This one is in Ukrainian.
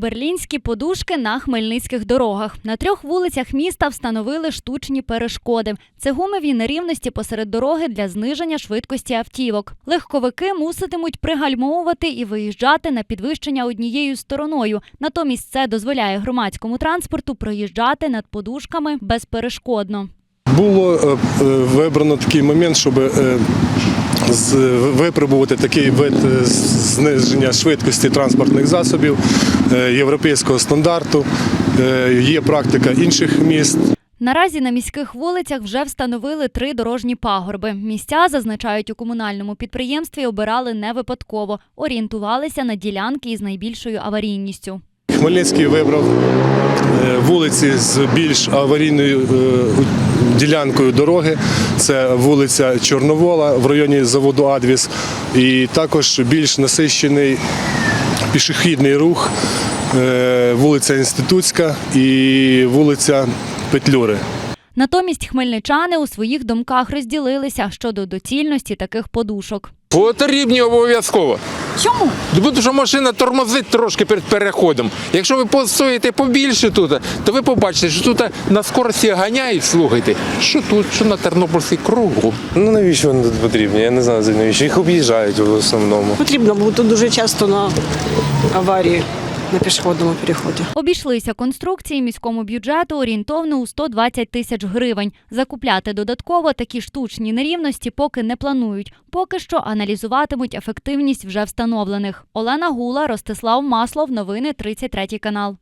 Берлінські подушки на хмельницьких дорогах. На трьох вулицях міста встановили штучні перешкоди. Це гумові нерівності посеред дороги для зниження швидкості автівок. Легковики муситимуть пригальмовувати і виїжджати на підвищення однією стороною. Натомість це дозволяє громадському транспорту проїжджати над подушками безперешкодно. Було е, е, вибрано такий момент, щоб е, випробувати такий вид зниження швидкості транспортних засобів європейського стандарту. Є практика інших міст. Наразі на міських вулицях вже встановили три дорожні пагорби. Місця, зазначають у комунальному підприємстві, обирали не випадково, орієнтувалися на ділянки із найбільшою аварійністю. Хмельницький вибрав вулиці з більш аварійною ділянкою дороги. Це вулиця Чорновола в районі заводу Адвіс, і також більш насищений пішохідний рух, е, вулиця Інститутська і вулиця Петлюри. Натомість хмельничани у своїх думках розділилися щодо доцільності таких подушок. Потрібні обов'язково. Чому? Тому що машина тормозить трошки перед переходом. Якщо ви постоїте побільше тут, то ви побачите, що тут на скорості ганяють, слухайте, що тут, що на Тернопільській кругу. Ну навіщо вони тут потрібні? Я не знаю навіщо. Їх об'їжджають в основному. Потрібно, бо тут дуже часто на аварії на пішохідному переході. Обійшлися конструкції міському бюджету орієнтовно у 120 тисяч гривень. Закупляти додатково такі штучні нерівності поки не планують. Поки що аналізуватимуть ефективність вже встановлених. Олена Гула, Ростислав Маслов. Новини 33 канал.